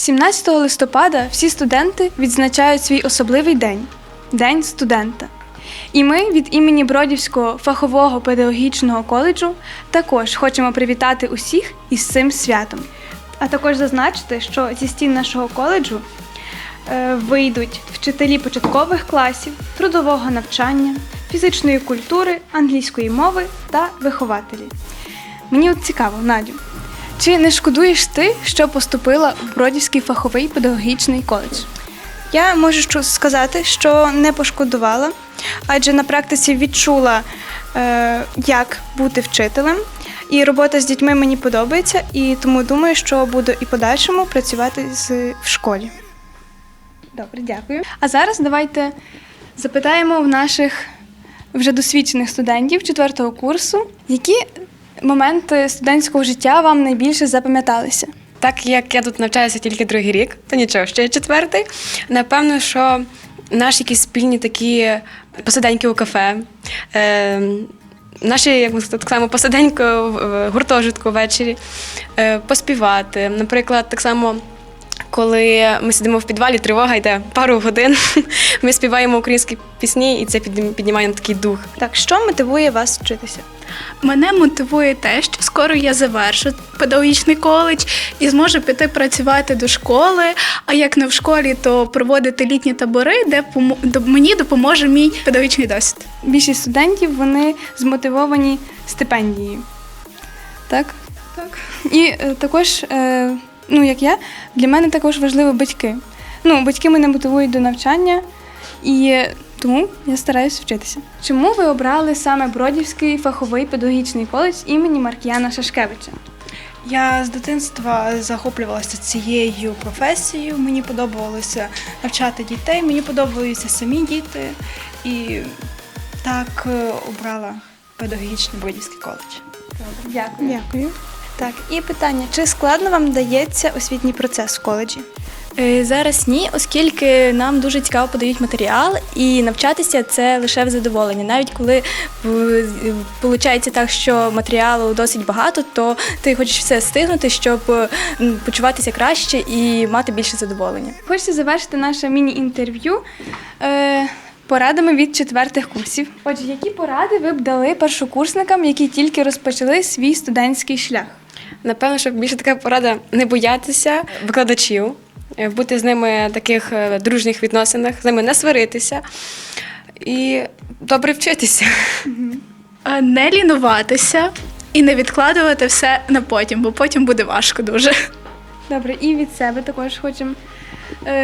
17 листопада всі студенти відзначають свій особливий день День студента. І ми від імені Бродівського фахового педагогічного коледжу також хочемо привітати усіх із цим святом. А також зазначити, що зі стін нашого коледжу е, вийдуть вчителі початкових класів, трудового навчання, фізичної культури, англійської мови та вихователі. Мені от цікаво, Надю, чи не шкодуєш ти, що поступила в Бродівський фаховий педагогічний коледж? Я можу сказати, що не пошкодувала, адже на практиці відчула, е, як бути вчителем. І робота з дітьми мені подобається, і тому думаю, що буду і подальшому працювати в школі. Добре, дякую. А зараз давайте запитаємо в наших вже досвідчених студентів четвертого курсу, які моменти студентського життя вам найбільше запам'яталися. Так як я тут навчаюся тільки другий рік, то нічого, ще четвертий. Напевно, що наші якісь спільні такі посиденьки у кафе, е, наші, як ми так само, посиденьки в гуртожитку ввечері, е, поспівати. Наприклад, так само. Коли ми сидимо в підвалі, тривога йде пару годин. Ми співаємо українські пісні, і це піднімає на такий дух. Так, що мотивує вас вчитися? Мене мотивує те, що скоро я завершу педагогічний коледж і зможу піти працювати до школи. А як не в школі, то проводити літні табори, де мені допоможе мій педагогічний досвід. Більшість студентів вони змотивовані стипендією. Так? Так. І е, також, е, ну як я, для мене також важливі батьки. Ну, батьки мене мотивують до навчання, і тому я стараюся вчитися. Чому ви обрали саме Бродівський фаховий педагогічний коледж імені Маркіяна Шашкевича? Я з дитинства захоплювалася цією професією. Мені подобалося навчати дітей, мені подобаються самі діти, і так е, обрала педагогічний Бродівський коледж. Дякую. Дякую. Так, і питання: чи складно вам дається освітній процес в коледжі? Е, Зараз ні, оскільки нам дуже цікаво подають матеріал, і навчатися це лише в задоволення. Навіть коли виходить так, що матеріалу досить багато, то ти хочеш все встигнути, щоб е, почуватися краще і мати більше задоволення. Хочеться завершити наше міні-інтерв'ю е, порадами від четвертих курсів. Отже, які поради ви б дали першокурсникам, які тільки розпочали свій студентський шлях? Напевно, що більше така порада не боятися викладачів, е, бути з ними в таких е, дружніх відносинах, з ними не сваритися і добре вчитися. Не лінуватися і не відкладувати все на потім, бо потім буде важко дуже. Добре, і від себе також хочемо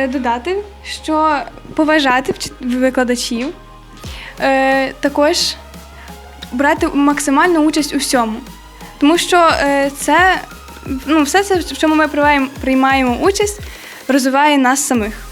додати, що поважати викладачів, е, також брати максимальну участь у всьому. Тому що е, це ну, все це, в чому ми приймаємо участь, розвиває нас самих.